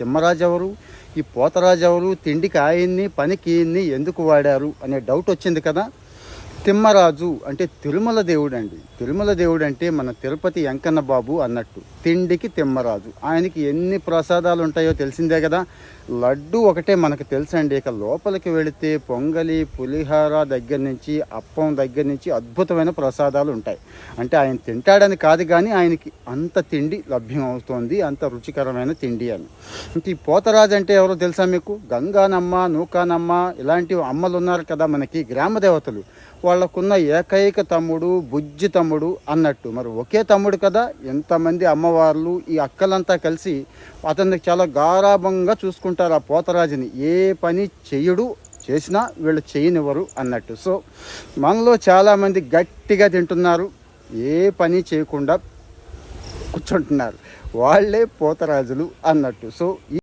తిమ్మరాజు ఎవరు ఈ పోతరాజు ఎవరు తిండికి ఆయన్ని పనికి ఎందుకు వాడారు? అనే డౌట్ వచ్చింది కదా. తిమ్మరాజు అంటే తిరుమల దేవుడు అండి తిరుమల దేవుడు అంటే మన తిరుపతి వెంకన్న బాబు అన్నట్టు. తిండికి తిమ్మరాజు. ఆయనకి ఎన్ని ప్రసాదాలు ఉంటాయో తెలిసిందే కదా. లడ్డు ఒకటే మనకు తెలుసండి. ఇక లోపలికి వెళితే పొంగలి పులిహార దగ్గర నుంచి అప్పం దగ్గర నుంచి అద్భుతమైన ప్రసాదాలు ఉంటాయి. అంటే ఆయన తింటాడని కాదు కానీ ఆయనకి అంత తిండి లభ్యం అవుతోంది అంత రుచికరమైన తిండి అని. ఇంక ఈ పోతరాజు అంటే ఎవరో తెలుసా మీకు? గంగానమ్మ నూకానమ్మ ఇలాంటి అమ్మలు ఉన్నారు కదా మనకి గ్రామ దేవతలు వాళ్ళకున్న ఏకైక తమ్ముడు బుజ్జి తమ్ముడు అన్నట్టు. మరి ఒకే తమ్ముడు కదా? ఎంతమంది అమ్మవార్లు ఈ అక్కలంతా కలిసి అతన్ని చాలా గారాభంగా చూసుకుంటారు ఆ పోతరాజుని. ఏ పని చెయ్యడు చేసినా వీళ్ళు చేయనివ్వరు అన్నట్టు. సో మనలో చాలామంది గట్టిగా తింటున్నారు. ఏ పని చేయకుండా కూర్చుంటున్నారు. వాళ్ళే పోతరాజులు అన్నట్టు. సో